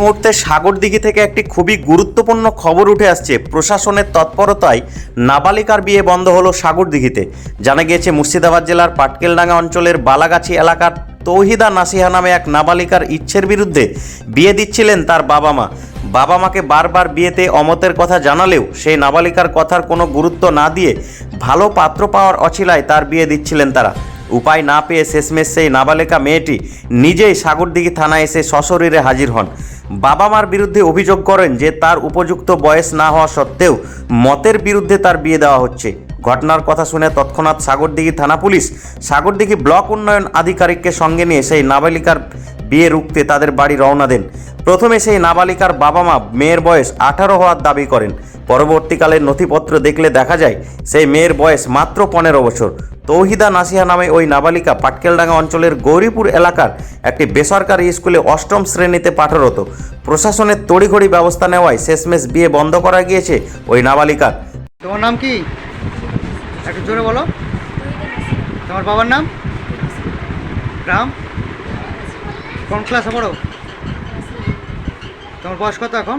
মুহূর্তে সাগরদিঘি থেকে একটি খুবই গুরুত্বপূর্ণ খবর উঠে আসছে। প্রশাসনের তৎপরতায় নাবালিকার বিয়ে বন্ধ হলো সাগরদিঘিতে। জানা গিয়েছে, মুর্শিদাবাদ জেলার পাটকেলডাঙ্গা অঞ্চলের বালাগাছি এলাকার তৌহিদা নাসিহা নামে এক নাবালিকার ইচ্ছের বিরুদ্ধে বিয়ে দিচ্ছিলেন তার বাবা মা। বাবা মাকে বারবার বিয়েতে অমতের কথা জানালেও সেই নাবালিকার কথার কোনো গুরুত্ব না দিয়ে ভালো পাত্র পাওয়ার অছিলায় তার বিয়ে দিচ্ছিলেন তারা। উপায় না পেয়ে শেষমেশ সেই নাবালিকা মেয়েটি নিজেই সাগরদিঘি থানায় এসে সশরীরে হাজির হন। বাবা মার বিরুদ্ধে অভিযোগ করেন যে তার উপযুক্ত বয়স না হওয়া সত্ত্বেও মতের বিরুদ্ধে তার বিয়ে দেওয়া হচ্ছে। ঘটনার কথা শুনে তৎক্ষণাৎ সাগরদিঘি থানা পুলিশ সাগরদিঘি ব্লক উন্নয়ন আধিকারিককে সঙ্গে নিয়ে সেই নাবালিকার বিয়ে রুখতে তাদের বাড়ি রওনা দেন। প্রথমে সেই নাবালিকার বাবা মা মেয়ের বয়স আঠারো হওয়ার দাবি করেন। পরবর্তীকালে নথিপত্র দেখলে দেখা যায়, সেই মেয়ের বয়স মাত্র পনেরো বছর। তৌহিদা নাসিহা নামে ওই নাবালিকা পাটকেলডাঙ্গা অঞ্চলের গৌরীপুর এলাকার একটি বেসরকারি স্কুলে অষ্টম শ্রেণীতে পাঠরত। প্রশাসনের তড়িঘড়ি ব্যবস্থা নেওয়ায় শেষমেশ বিয়ে বন্ধ করা গিয়েছে ওই নাবালিকার। তোমার নাম কি? একটু জোরে বলো। তোমার বাবার নাম? গ্রাম কোন ক্লাসে পড়ো? তোমার বয়স কত এখন?